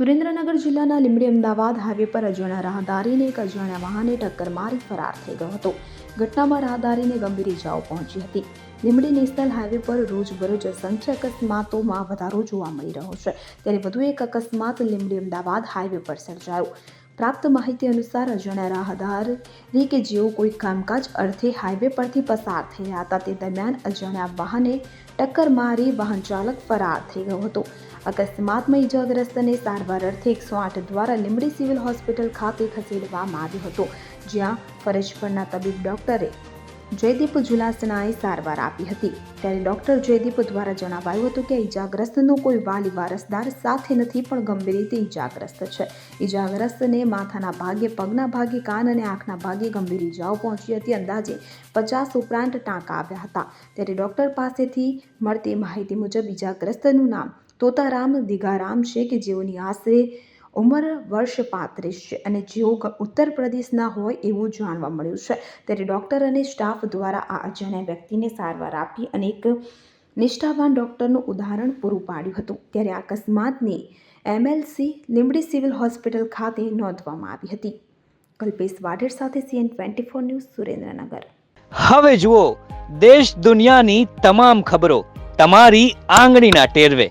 સુરેન્દ્રનગર જિલ્લાના લીંબડી અમદાવાદ હાઈવે પર અજાણ્યા રાહદારીને એક અજાણ્યા વાહને ટક્કર મારી ફરાર થઈ ગયો હતો. ઘટનામાં રાહદારીને ગંભીર ઇજાઓ પહોંચી હતી. લીંબડી નેશનલ હાઈવે પર રોજબરોજ અસંખ્ય અકસ્માતોમાં વધારો જોવા મળી રહ્યો છે. ત્યારે વધુ એક અકસ્માત લીંબડી અમદાવાદ હાઈવે પર સર્જાયો. પ્રાપ્ત માહિતી અનુસાર અજાણ્યા રાહદારી કે જેઓ કોઈ કામકાજ અર્થે હાઈવે પરથી પસાર રહ્યા હતા, તે દરમિયાન અજાણ્યા વાહને ટક્કર મારી વાહન ચાલક ફરાર થઈ ગયો હતો. અકસ્માતમાં ઈજાગ્રસ્તને સારવાર અર્થે એકસો આઠ દ્વારા લીમડી સિવિલ હોસ્પિટલ ખાતે ખસેડવામાં આવ્યો હતો, જ્યાં ફરજ પરના તબીબ ડોક્ટરે જયદીપ જુલાસનાએ સારવાર આપી હતી. ત્યારે ડોક્ટર જયદીપ દ્વારા જણાવાયું હતું કે ઇજાગ્રસ્તનો કોઈ વાલી વારસદાર સાથે નથી, પણ ગંભીર રીતે ઈજાગ્રસ્ત છે. ઈજાગ્રસ્તને માથાના ભાગે, પગના ભાગે, કાન અને આંખના ભાગે ગંભીર ઈજાઓ પહોંચી હતી. અંદાજે પચાસ ઉપરાંત ટાંકા આવ્યા હતા. ત્યારે ડોક્ટર પાસેથી મળતી માહિતી મુજબ ઈજાગ્રસ્તનું નામ તોતારામ, દિગારામ છે કે જેઓની આશરે ઉંમર વર્ષ પાંત્રીસ છે અને જેઓ ઉત્તર પ્રદેશના હોય એવું જાણવા મળ્યું છે. ત્યારે ડૉક્ટર અને સ્ટાફ દ્વારા આ અજાણ્યા વ્યક્તિને સારવાર આપી અને એક નિષ્ઠાવાન ડૉક્ટરનું ઉદાહરણ પૂરું પાડ્યું હતું. ત્યારે અકસ્માતની એમએલસી લીંબડી સિવિલ હોસ્પિટલ ખાતે નોંધવામાં આવી હતી. કલ્પેશ વાઢેર સાથે CN twenty four news Surendranagar. હવે જુઓ, દેશ દુનિયાની તમામ ખબરો તમારી આંગળીના ટેરવે.